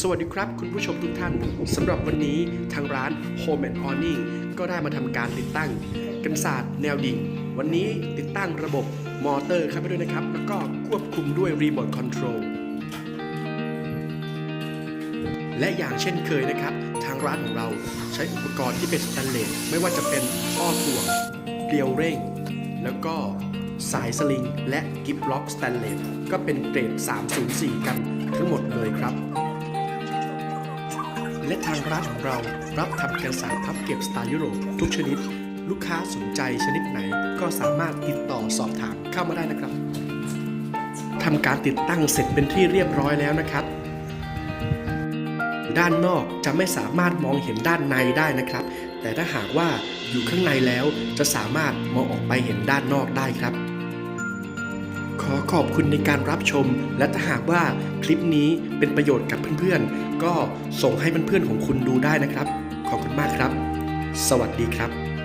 สวัสดีครับคุณผู้ชมทุกท่านสำหรับวันนี้ทางร้าน Home and Awning ก็ได้มาทำการติดตั้ง กันศาสตร์แนวดิ่ง วันนี้ติดตั้งระบบมอเตอร์เข้าไปด้วยนะครับ แล้วก็ควบคุมด้วยรีโมทคอนโทรลและอย่างเช่นเคยนะครับ ทางร้านของเราใช้อุปกรณ์ที่เป็นสแตนเลสไม่ว่าจะเป็นท่อถ่วงเกลียวเร่ง แล้วก็สายสลิง และกิฟล็อกสแตนเลสก็เป็นเกรด 304 กันทั้งหมดเลยครับ และทางร้านของเรารับทำกันสารพับเก็บสไตล์ยุโรปทุกชนิด ลูกค้าสนใจชนิดไหน ก็สามารถติดต่อสอบถามเข้ามาได้นะครับทำการติดตั้งเสร็จเป็นที่เรียบร้อยแล้วนะครับ ด้านนอกจะไม่สามารถมองเห็นด้านในได้นะครับ แต่ถ้าหากว่าอยู่ข้างในแล้วจะสามารถมองออกไปเห็นด้านนอกได้ครับ ขอขอบคุณในการรับชม และถ้าหากว่าคลิปนี้เป็นประโยชน์กับเพื่อนๆ ก็ส่งให้เพื่อนๆของคุณดูได้นะครับ ขอบคุณมากครับ สวัสดีครับ